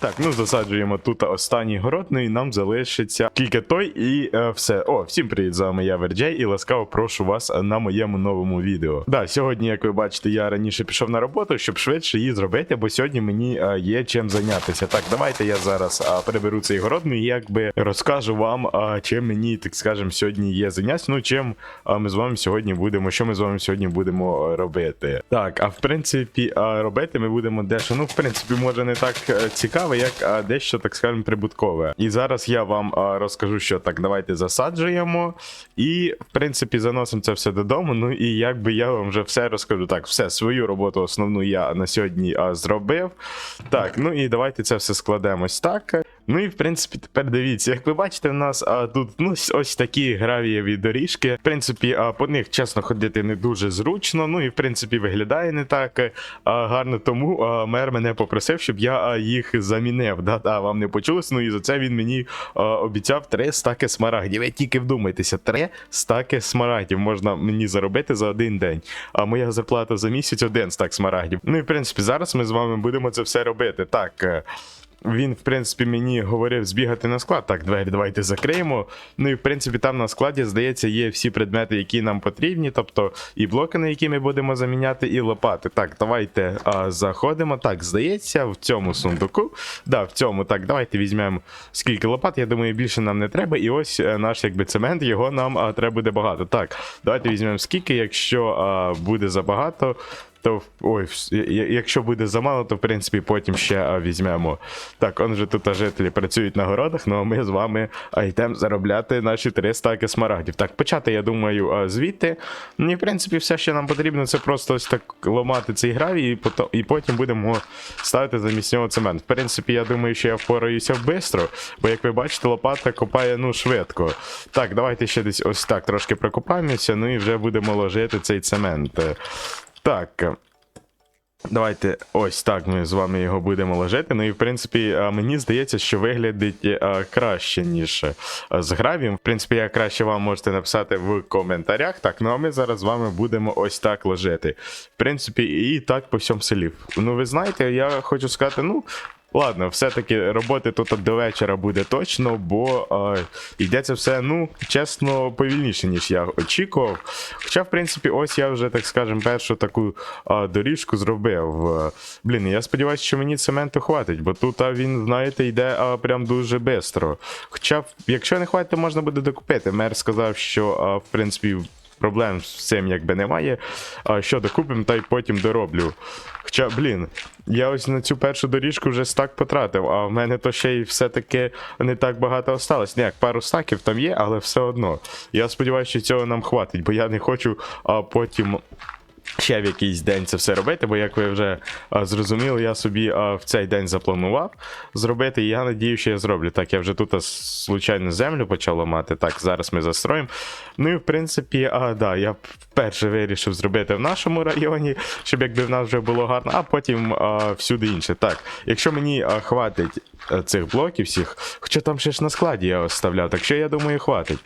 Так, ну засаджуємо тут останній город, ну і нам залишиться тільки той і е, все. О, всім привіт, з вами я Верджей, і ласкаво прошу вас на моєму новому відео. Да, сьогодні, як ви бачите, я раніше пішов на роботу, щоб швидше її зробити, бо сьогодні мені е, є чим зайнятися. Так, давайте я зараз е, переберу цей город, ну і якби розкажу вам, е, чим мені, так скажем, сьогодні є заняття. Ну, чим е, ми з вами сьогодні будемо, що ми з вами сьогодні будемо е, робити. Так, а в принципі, е, робити ми будемо дещо, ну, в принципі, може не так е, цікаве, як а, дещо, так скажемо, прибуткове. І зараз я вам а, розкажу, що так, давайте засаджуємо. І, в принципі, заносимо це все додому. Ну і якби я вам вже все розкажу. Так, все, свою роботу основну я на сьогодні а, зробив. Так, ну і давайте це все складемось так. Ну і в принципі, тепер дивіться, як ви бачите, в нас а, тут ну, ось- такі гравієві доріжки. В принципі, а, по них чесно ходити не дуже зручно. Ну і в принципі виглядає не так е, а, гарно. Тому а, мер мене попросив, щоб я а, їх замінив. Да, да, вам не почулось. Ну і за це він мені а, обіцяв три стаки смарагдів. Ви тільки вдумайтеся, три стаки смарагдів можна мені заробити за один день. А моя зарплата за місяць один стак смарагдів. Ну і в принципі, зараз ми з вами будемо це все робити. Так. Він, в принципі, мені говорив збігати на склад. Так, двері давайте закриємо. Ну і в принципі, там на складі, здається, є всі предмети, які нам потрібні, тобто і блоки, на які ми будемо заміняти, і лопати. Так, давайте а, заходимо. Так, здається, в цьому сундуку. Да, в цьому. Так, давайте візьмемо скільки лопат. Я думаю, більше нам не треба. І ось е, наш якби цемент, його нам а, треба буде багато. Так, давайте візьмемо скільки, якщо а, буде забагато. То ой, якщо буде замало, то в принципі потім ще візьмемо. Так, он же тут жителі працюють на городах, ну а ми з вами йдемо заробляти наші три стаки смарагдів. Так, почати, я думаю, звідти. Ну, і в принципі, все, що нам потрібно, це просто ось так ламати цей гравій, і, пото- і потім будемо ставити замість нього цемент. В принципі, я думаю, що я впораюся бистро, бо як ви бачите, лопата копає ну швидко. Так, давайте ще десь ось так трошки прокопаємося, ну і вже будемо ложити цей цемент. Е, Так. е, Давайте ось так ми з вами його будемо лежати. Ну і в принципі, мені здається, що виглядить краще, ніж а, з гравієм. В принципі, я краще вам можете написати в коментарях. Так, ну а ми зараз з вами будемо ось так лежати. В принципі, і так по всьому селі. Ну, ви знаєте, я хочу сказати, ну. Ладно, все-таки роботи тут до вечора буде точно, бо е, йдеться все, ну, чесно, повільніше, ніж я очікував. Хоча, в принципі, ось я вже, так скажем, першу таку е, доріжку зробив. Блін, я сподіваюся, що мені цементу хватить, бо тут а, він, знаєте, йде а, прям дуже швидко. Хоча, якщо не хватить, то можна буде докупити. Мер сказав, що, а, в принципі, проблем з цим якби немає. А що докупимо, та й потім дороблю. Хоча, блін, я ось на цю першу доріжку вже стак потратив, а в мене то ще й все-таки не так багато осталось. Ні, як пару стаків там є, але все одно. Я сподіваюся, що цього нам хватить, бо я не хочу а, потім. Ще в якийсь день це все робити, бо як ви вже а, зрозуміли, я собі а, в цей день запланував зробити, і я надію, що я зроблю. Так, я вже тут а, случайно землю почав ламати. Так, зараз ми застроїмо. Ну і в принципі, а, да, я вперше вирішив зробити в нашому районі, щоб якби в нас вже було гарно, а потім а, всюди інше. Так, якщо мені а, хватить а, цих блоків всіх, хоча там ще ж на складі я оставляв, так що я думаю, хватить.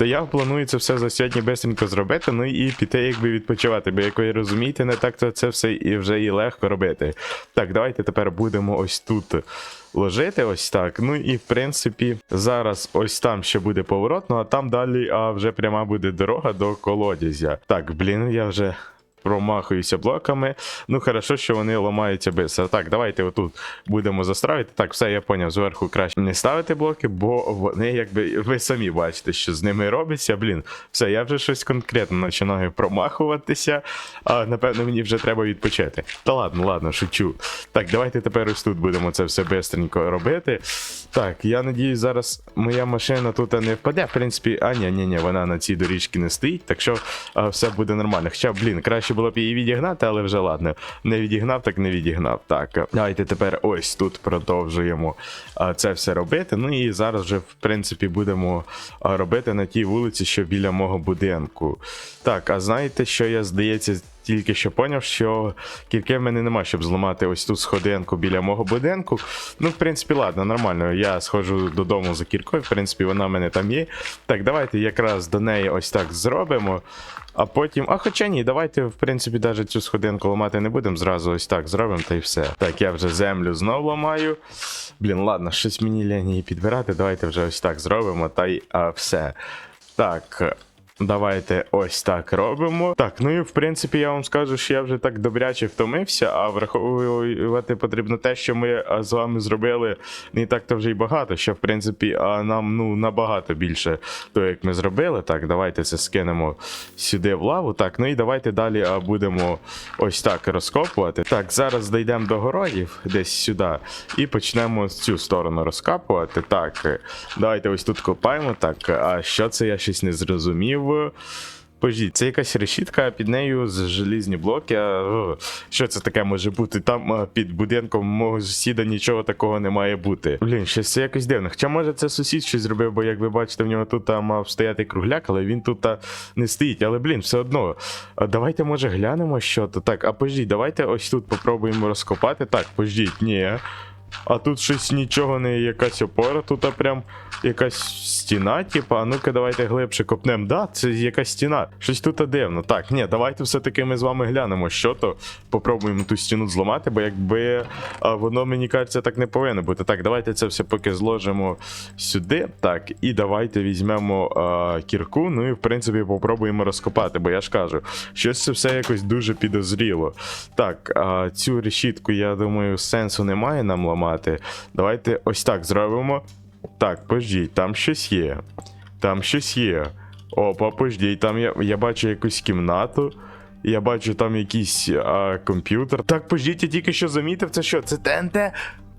То я планую це все за сьогодні бесенько зробити, ну і піти якби відпочивати, бо як ви розумієте, не так то це все і вже і легко робити. Так, давайте тепер будемо ось тут ложити, ось так. Ну і в принципі, зараз ось там ще буде поворот, ну а там далі а, вже пряма буде дорога до колодязя. Так, блін, я вже. Промахуюся блоками. Ну, хорошо, що вони ламаються без. Так, давайте отут будемо застраювати. Так, все, я поняв, зверху краще не ставити блоки, бо вони, якби, ви самі бачите, що з ними робиться. Блін, все, я вже щось конкретно починаю промахуватися. А напевно, мені вже треба відпочити. Та ладно, ладно, шучу. Так, давайте тепер ось тут будемо це все бистренько робити. Так, я надіюсь, зараз моя машина тут не впаде. В принципі, а ні, ні, ні, вона на цій доріжці не стоїть, так що а, все буде нормально. Хоча, блін, краще було б її відігнати, але вже ладно. Не відігнав, так не відігнав. Так, давайте тепер ось тут продовжуємо це все робити. Ну і зараз вже, в принципі, будемо робити на тій вулиці, що біля мого будинку. Так, а знаєте, що я здається. Тільки що поняв, що кірки в мене нема, щоб зламати ось тут сходинку біля мого будинку. Ну, в принципі, ладно, нормально. Я сходжу додому за кіркою, в принципі, вона в мене там є. Так, давайте якраз до неї ось так зробимо. А потім. А хоча ні, давайте, в принципі, навіть цю сходинку ламати не будемо. Зразу ось так зробимо та й все. Так, я вже землю знов ламаю. Блін, ладно, щось мені її підбирати. Давайте вже ось так зробимо, та й а, все. Так. Давайте ось так робимо. Так, ну і в принципі я вам скажу, що я вже так добряче втомився, а враховувати потрібно те, що ми з вами зробили не так то вже й багато, що в принципі а, нам ну набагато більше того, як ми зробили. Так, давайте це скинемо сюди в лаву. Так, ну і давайте далі будемо ось так розкопувати. Так, зараз дійдемо до городів, десь сюди, і почнемо з цю сторону розкапувати. Так, давайте ось тут копаємо. Так, а що це я щось не зрозумів. Пожіть, це якась решітка, під нею з желізні блоки. Що це таке може бути? Там під будинком мого сусіда нічого такого не має бути. Блін, щось це якось дивно. Хоча може це сусід щось зробив, бо як ви бачите, в нього тут мав стояти кругляк, але він тут не стоїть. Але блін, все одно. Давайте може глянемо, що то. Так, а пождіть, давайте ось тут попробуємо розкопати. Так, пождіть, ні. А тут щось нічого не якась опора, тут а прям якась стіна, типа, а ну-ка давайте глибше копнемо. Да, це якась стіна. Щось тут дивно. Так, ні, давайте все-таки ми з вами глянемо, що то. Попробуємо ту стіну зламати, бо якби а, воно, мені кажеться, так не повинно бути. Так, давайте це все поки зложимо сюди. Так, і давайте візьмемо а, кірку. Ну і в принципі попробуємо розкопати, бо я ж кажу, щось це все якось дуже підозріло. Так, а, цю решітку, я думаю, сенсу немає нам ламати. Давайте ось так зробимо. Так, пождіть, там щось є. Там щось є. Опа, пождіть, там я, я бачу якусь кімнату. Я бачу там якийсь а, комп'ютер. Так, пождіть, я тільки що замітив, це що? Це ТНТ?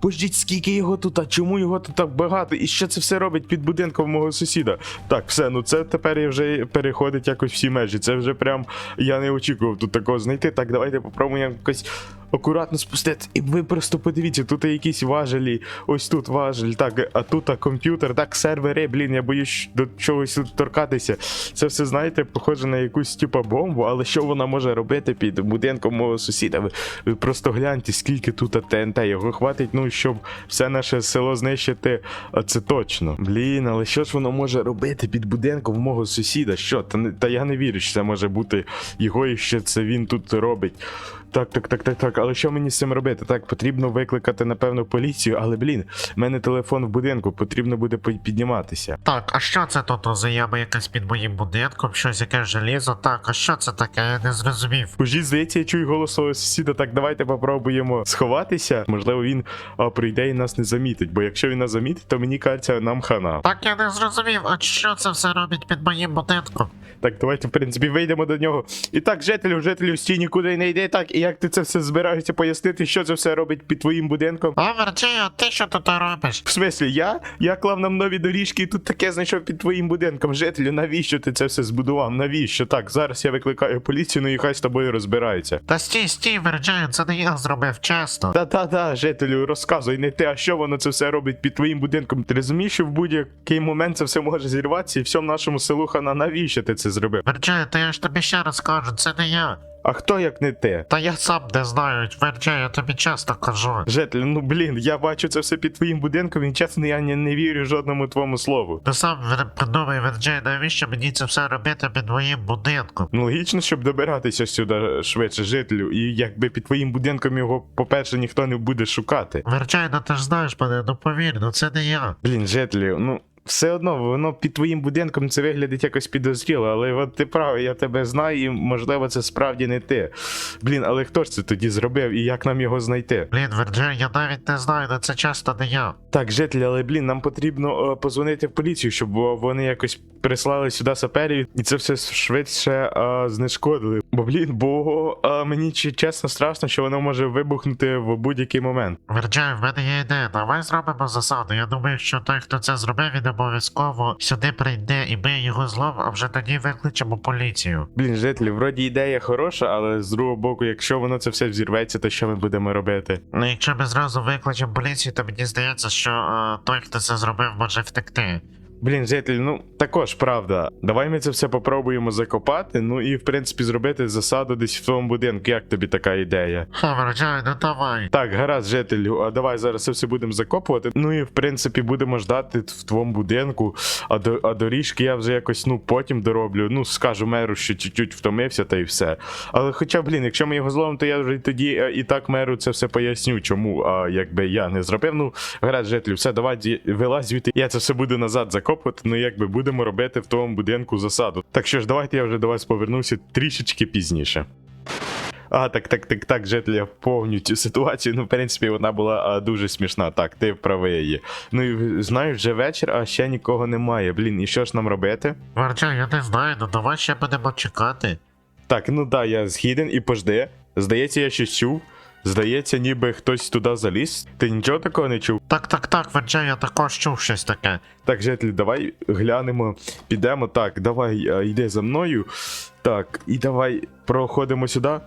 Пождіть, скільки його тут, а чому його тут так багато? І що це все робить під будинком мого сусіда? Так, все, ну це тепер вже переходить якось всі межі. Це вже прям я не очікував тут такого знайти. Так, давайте попробуємо якось акуратно спустити. І ви просто подивіться, тут є якісь важелі, ось тут важель, так, а тут а, комп'ютер, так, сервери, блін, я боюсь до чогось тут торкатися. Це все, знаєте, похоже на якусь типа бомбу, але що вона може робити під будинком мого сусіда? Ви, ви просто гляньте, скільки тут ТНТ, його хватить, ну, щоб все наше село знищити, а це точно. Блін, але що ж воно може робити під будинком мого сусіда? Що? Та, та я не вірю, що це може бути його і що це він тут робить. Так, так, так, так, так. Але що мені з цим робити? Так, потрібно викликати, напевно, поліцію, але блін, в мене телефон в будинку, потрібно буде підніматися. Так, а що це тут за яма якась під моїм будинком? Щось яке желізо? Так, а що це таке? Я не зрозумів. Пожіть, здається, я чую голос свого сусіда. Так, давайте попробуємо сховатися. Можливо, він а, прийде і нас не замітить. Бо якщо він нас замітить, то мені кажеться, нам хана. Так я не зрозумів, а що це все робить під моїм будинком? Так, давайте, в принципі, вийдемо до нього. І так, жителю, жителю, стій нікуди не йди. Так, і як ти це все збираєшся пояснити, що це все робить під твоїм будинком? А, Верджею, ти що тут робиш? В смислі, я? Я клав нам нові доріжки і тут таке знайшов під твоїм будинком. Жителю, навіщо ти це все збудував? Навіщо? Так, зараз я викликаю поліцію, ну і хай з тобою розбираються. Та стій, стій, Верджею, це не я зробив, чесно. Та-та-та, жителю, розказуй не те, а що воно це все робить під твоїм будинком. Ти розумієш, що в будь-який момент це все може зірватися і всьому нашому селу хана, навіщо ти це зробив? Верджею, та я ж тобі ще раз кажу, це не я. А хто як не те? Та я сам не знаю, Верджею, я тобі часто кажу. Жителю, ну блін, я бачу це все під твоїм будинком, і чесно, я не, не вірю жодному твоєму слову. Ти сам Вер- подумай, Верджею, навіщо мені це все робити під моїм будинком? Ну, логічно, щоб добиратися сюди швидше жителю, і якби під твоїм будинком його, по-перше, ніхто не буде шукати. Верджею, ну ти ж знаєш мене, ну повір, ну це не я. Блін, жителю, ну. Все одно, воно під твоїм будинком це виглядить якось підозріло, але от ти правий, я тебе знаю, і можливо це справді не ти. Блін, але хто ж це тоді зробив і як нам його знайти? Блін, Верджею, я навіть не знаю, ну це часто не я. Так, жителі, але блін, нам потрібно е, позвонити в поліцію, щоб е, вони якось прислали сюди саперів і це все швидше е, знешкодили. Бо блін, бо е, мені чи- чесно страшно, що воно може вибухнути в будь-який момент. Верджею, в мене є ідея, давай зробимо засаду. Я думаю, що той, хто це зробив, він обов'язково сюди прийде і ми його злов, а вже тоді викличемо поліцію. Блін, жителі, вроді ідея хороша, але з другого боку, якщо воно це все взірветься, то що ми будемо робити? Ну, якщо ми зразу викличемо поліцію, то мені здається, що е, той, хто це зробив, може втекти. Блін, житель, ну також правда. Давай ми це все попробуємо закопати. Ну і в принципі зробити засаду десь в твоєму будинку. Як тобі така ідея? Врожай, ну давай. Так, гаразд, жителю, а давай зараз це все будемо закопувати. Ну і в принципі будемо ждати в твоєму будинку. А до а доріжки я вже якось ну потім дороблю. Ну скажу меру, що чуть-чуть втомився, та й все. Але хоча, блін, якщо ми його зловимо, то я вже тоді е, і так меру це все поясню, чому а, якби я не зробив. Ну, гаразд, жителю, все, давай вилазь звідти. Я це все буду назад закопувати. Ну якби будемо робити в тому будинку засаду. Так що ж, давайте я вже до вас повернуся трішечки пізніше. А, так, так, так, так, я повню цю ситуацію. Ну, в принципі, вона була а, дуже смішна. Так, ти правий її. Ну і знаєш, вже вечір, а ще нікого немає. Блін, і що ж нам робити? Врожай, я не знаю, ну давай ще будемо чекати. Так, ну да, я згіден і пожди. Здається, я щось чув. Здається, ніби хтось туди заліз. Ти нічого такого не чув? Так, так, так, врожай, я також чув щось таке. Так, Жетлі, давай глянемо, підемо. Так, давай, а, йди за мною. Так, і давай проходимо сюди.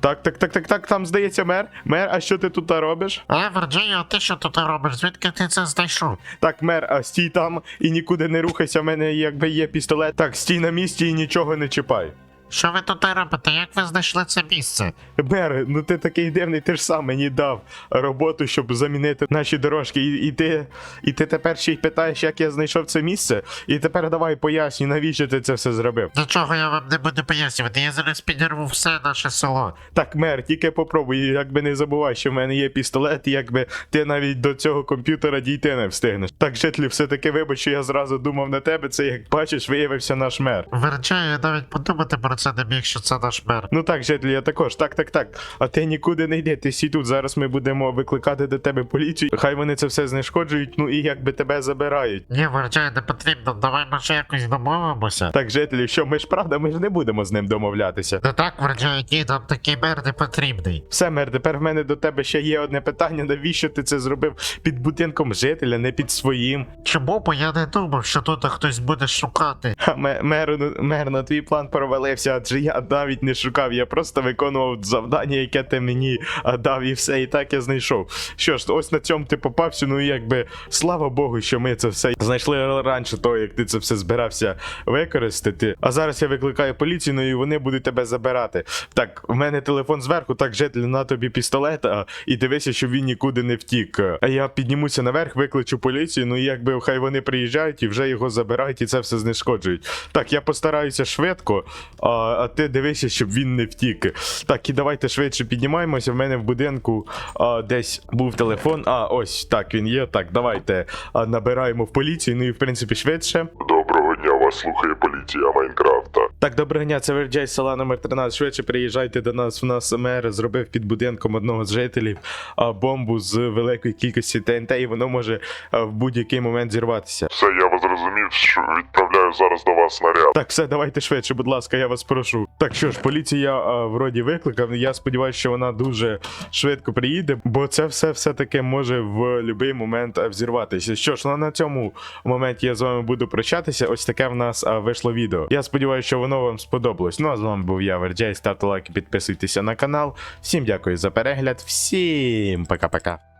Так, так, так, так, так, там здається мер. Мер, а що ти тут робиш? А, врожай, а ти що тут робиш? Звідки ти це знайшов? Так, мер, а стій там і нікуди не рухайся, в мене якби є пістолет. Так, стій на місці і нічого не чіпай. Що ви тут робите? Як ви знайшли це місце? Мер, ну ти такий дивний, ти ж сам мені дав роботу, щоб замінити наші дорожки. І, і ти і ти тепер ще й питаєш, як я знайшов це місце. І тепер давай пояснюй, навіщо ти це все зробив. Нічого я вам не буду пояснювати, я зараз підірву все наше село. Так, мер, тільки попробуй, якби не забувай, що в мене є пістолет, і якби ти навіть до цього комп'ютера дійти не встигнеш. Так, житлі, все-таки вибач, що я зразу думав на тебе. Це як бачиш, виявився наш мер. Врачаю, я навіть подумати про це не міг, що це наш мер. Ну так, житлі, я також, так, так, так. А ти нікуди не йди, ти сій тут. Зараз ми будемо викликати до тебе поліцію. Хай вони це все знешкоджують, ну і якби тебе забирають. Ні, врачаю, не потрібно, давай може якось домовимося. Так, житлі, що ми ж правда, ми ж не будемо з ним домовлятися. Ну так, врачаю, ні, нам такий мер не потрібний. Все, мер, тепер в мене до тебе ще є одне питання. Навіщо ти це зробив під будинком жителя, не під своїм? Чому? Бо я не думав, що тут хтось буде шукати. Ха, ме- Мер, ну, мер, ну твій план провалився, адже я навіть не шукав, я просто виконував завдання, яке ти мені дав, і все, і так я знайшов. Що ж, ось на цьому ти попався, ну і якби слава Богу, що ми це все знайшли раніше того, як ти це все збирався використати. А зараз я викликаю поліцію, ну і вони будуть тебе забирати. Так, в мене телефон зверху, так житель на тобі пістолет, і дивися, щоб він нікуди не втік. А я піднімуся наверх, викличу поліцію, ну і якби хай вони приїжджають і вже його забирають і це все знешкоджують. Так, я постараюся швидко, а, а ти дивися, щоб він не втік. Так, і давайте швидше піднімаємося. В мене в будинку а, десь був телефон. А, ось так він є. Так, давайте а, набираємо в поліцію. Ну і в принципі швидше. Доброго дня, вас слухає поліція Майнкрафта. Так, доброго дня, це Верджай з села номер 13. Швидше приїжджайте до нас. В нас мер зробив під будинком одного з жителів а, бомбу з великої кількості ТНТ, і воно може а, в будь-який момент зірватися. Все, я вас зрозумів, що відправляю зараз до вас наряд. Так, все, давайте швидше, будь ласка, я вас прошу. Так що ж, поліція а, вроді викликав. Я сподіваюся, що вона дуже швидко приїде, бо це все все-таки може в будь-який момент взірватися. Що ж, ну, на цьому моменті я з вами буду прощатися. Ось таке в нас а, вийшло відео. Я сподіваюся, що воно вам сподобалось. Ну а з вами був я, Верджай. Ставте лайки, підписуйтеся на канал. Всім дякую за перегляд, всім пока-пока.